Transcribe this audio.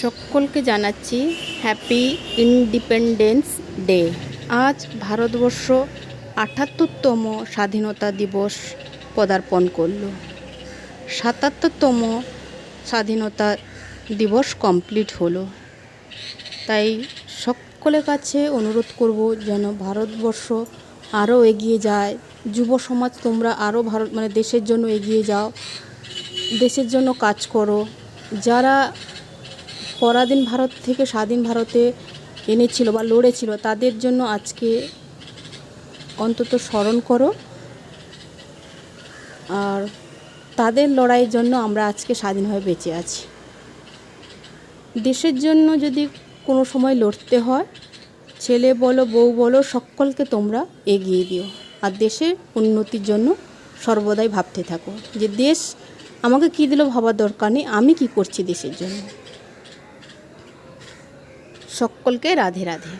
সকলকে জানাচ্ছি happy independence day. আজ ভারতবর্ষ আটাত্তরতম স্বাধীনতা দিবস পদার্পণ করল। সাতাত্তরতম স্বাধীনতা দিবস কমপ্লিট হলো। তাই সকলের কাছে অনুরোধ করব যেন ভারতবর্ষ আরও এগিয়ে যায়। যুব সমাজ তোমরা আরও ভারত মানে দেশের জন্য এগিয়ে যাও। দেশের জন্য কাজ করো। যারা পরাধীন ভারত থেকে স্বাধীন ভারতে এনেছিল বা লড়েছিল, তাদের জন্য আজকে অন্তত স্মরণ করো। আর তাদের লড়াইয়ের জন্য আমরা আজকে স্বাধীনভাবে বেঁচে আছি। দেশের জন্য যদি কোনো সময় লড়তে হয়, ছেলে বলো, বউ বলো, সকলকে তোমরা এগিয়ে দিও। আর দেশের উন্নতির জন্য সর্বদাই ভাবতে থাকো যে দেশ আমাকে কী দিল ভাবার দরকার নেই, আমি কি করছি দেশের জন্য? সকলকে রাধে রাধে।